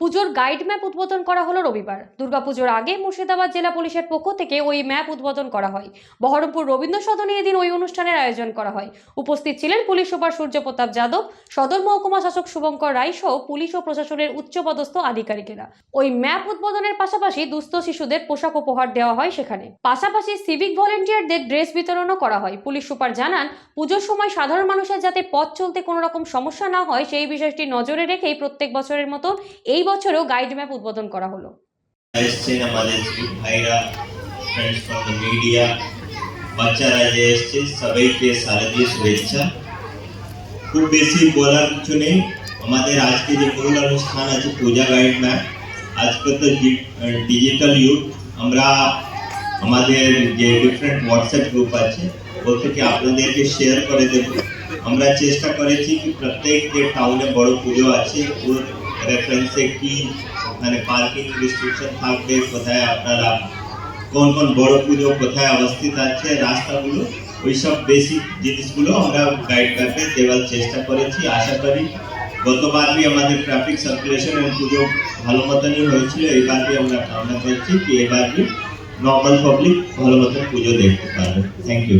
পুজোর guide map উদ্বোধন করা হলো রবিবার। দুর্গাপুজোর আগে মুর্শিদাবাদ জেলা পুলিশের পক্ষ থেকে ওই ম্যাপ উদ্বোধন করা হয়। বহরমপুর রবীন্দ্র সদনে এদিন ওই অনুষ্ঠানের আয়োজন করা হয়। উপস্থিত ছিলেন পুলিশ সুপার সূর্যপ্রতাপ যাদব, সদর মহকুমা শাসক শুভঙ্কর রায় সহ পুলিশ ও প্রশাসনের উচ্চপদস্থ আধিকারিকেরা। ওই ম্যাপ উদ্বোধনের পাশাপাশি দুস্থ শিশুদের পোশাক উপহার দেওয়া হয় সেখানে। পাশাপাশি সিভিক ভলেন্টিয়ারদের ড্রেস বিতরণও করা হয়। পুলিশ সুপার জানান, পুজোর সময় সাধারণ মানুষের যাতে পথ চলতে কোনো রকম সমস্যা না হয়, সেই বিষয়টি নজরে রেখেই প্রত্যেক বছরের মতো এই বছরেও গাইড ম্যাপ উদ্বোধন করা হলো। এসছেন আমাদের ভাইরা ফ্রেন্ডস ফ্রম দ্য মিডিয়া বাচ্চারা যে এসছে, সবাইকে শারদীয় শুভেচ্ছা। খুব বেশি বলার কিছু নেই। আমাদের আজকে যে মূল অনুষ্ঠান আছে, পূজা গাইড ম্যাপ আজকে তো ডিজিটাল যুগ আমরা আমাদের যে ডিফারেন্ট হোয়াটসঅ্যাপ গ্রুপ আছে ও থেকে আপনাদেরকে শেয়ার করে দেব। আমরা চেষ্টা করেছি কি প্রত্যেক যে টাউনে বড় পুজো আছে ওর রেফারেন্সে কি ওখানে পার্কিং রেস্ট্রিকশন থাকবে কোথায় আপনারা কোন কোন বড় পুজো কোথায় অবস্থিত আছে রাস্তাগুলো ওইসব বেসিক জিনিসগুলো আমরা গাইড ম্যাপে দেওয়ার চেষ্টা করেছি আশা করি গতবার বি আমাদের ট্রাফিক সার্কুলেশন এবং পুজো ভালো মতনই হয়েছিল এবার বি আমরা কামনা করছি কি এবার বি নর্মাল পাবলিক ভালো মতন পুজো দেখতে পারবে থ্যাংক ইউ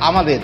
আমাদের